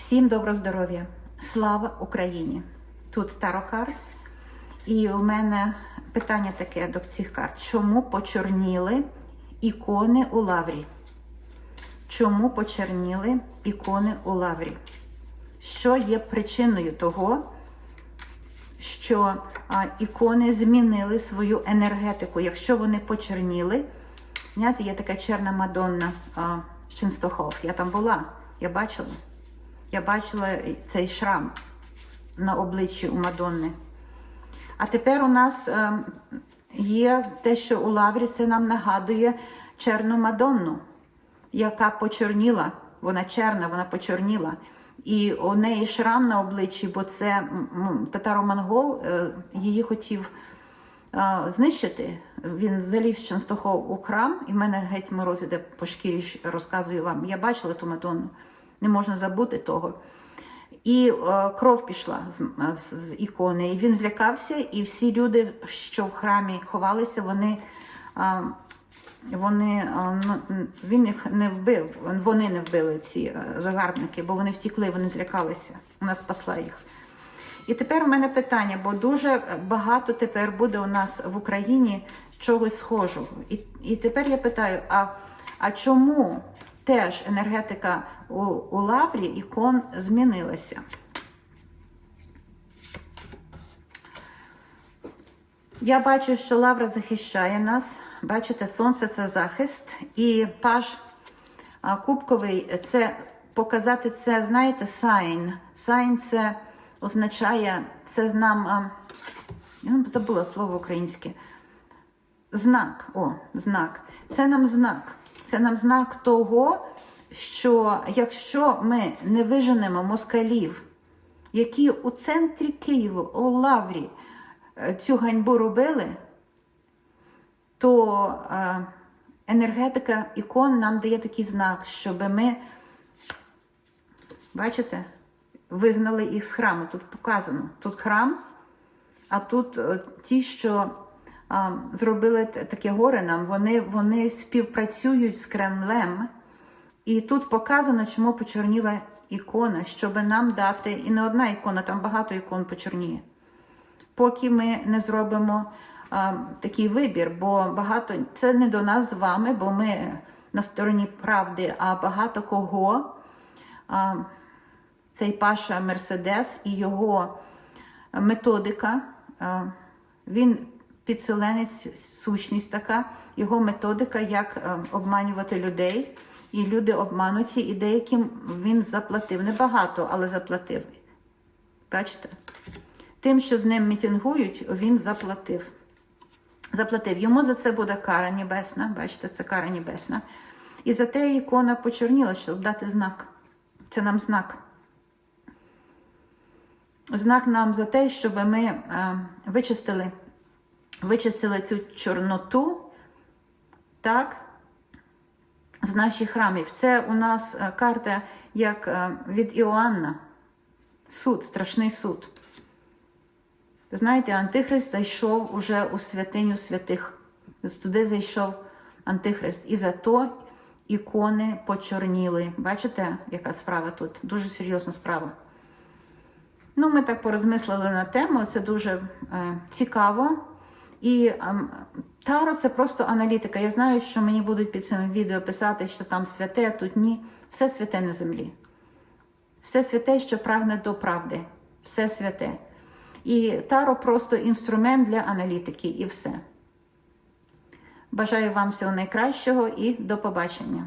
Всім доброго здоров'я! Слава Україні! Тут Таро Картс. І у мене питання таке до цих карт: чому почорніли ікони у лаврі? Чому почерніли ікони у лаврі? Що є причиною того, що ікони змінили свою енергетику? Якщо вони почерніли, знаєте, є така черна Мадонна Ченстохов. Я там була, я бачила. Я бачила цей шрам на обличчі у Мадонни. А тепер у нас е, є те, що у Лаврі це нам нагадує черну Мадонну, яка почорніла. Вона черна, вона почорніла. І у неї шрам на обличчі, бо це татаро-монгол е, її хотів е, знищити. Він заліз Ченстохов у храм, і в мене геть мороз іде по шкірі, розказую вам. Я бачила ту Мадонну, не можна забути того. І е, кров пішла з, з, ікони. І він злякався, і всі люди, що в храмі ховалися, вони, е, вони е, ну, він їх не вбив, вони не вбили ці е, загарбники, бо вони втікли, вони злякалися. Вона спасла їх. І тепер у мене питання, бо дуже багато тепер буде у нас в Україні чогось схожого. І, і тепер я питаю: а, а чому теж енергетика у, у лаврі ікон змінилася? Я бачу, що лавра захищає нас. Бачите, сонце це захист, і паж кубковий це показати це, знаєте, сайн. Сайн це означає, це нам, я забула слово українське. Знак, о, знак. Це нам знак. Це нам знак того, що якщо ми не виженемо москалів, які у центрі Києва, у Лаврі, е, цю ганьбу робили, то е, енергетика ікон нам дає такий знак, щоб ми, бачите, вигнали їх з храму. Тут показано. Тут храм, а тут е, ті, що зробили таке горе нам, вони, вони співпрацюють з Кремлем. І тут показано, чому почорніла ікона, щоб нам дати, і не одна ікона, там багато ікон почорніє. Поки ми не зробимо а, такий вибір, бо багато це не до нас з вами, бо ми на стороні правди, а багато кого. А, цей Паша Мерседес і його методика, а, він підселенець, сущність така, його методика, як е, обманювати людей. І люди обмануті, і деяким він заплатив. Небагато, але заплатив. Бачите? Тим, що з ним мітингують, він заплатив. Заплатив. Йому за це буде кара небесна. Бачите, це кара небесна. І за те ікона почорніла, щоб дати знак. Це нам знак. Знак нам за те, щоб ми е, вичистили, вичистили цю чорноту, так, з наших храмів. Це у нас е, карта як е, від Іоанна. Суд, страшний суд. Знаєте, Антихрист зайшов уже у святиню святих. Туди зайшов Антихрист. І зато ікони почорніли. Бачите, яка справа тут? Дуже серйозна справа. Ну, ми так порозмислили на тему, це дуже е, цікаво. І е, Таро це просто аналітика. Я знаю, що мені будуть під цим відео писати, що там святе, а тут ні. Все святе на землі. Все святе, що прагне до правди. Все святе. І Таро просто інструмент для аналітики, і все. Бажаю вам всього найкращого і до побачення.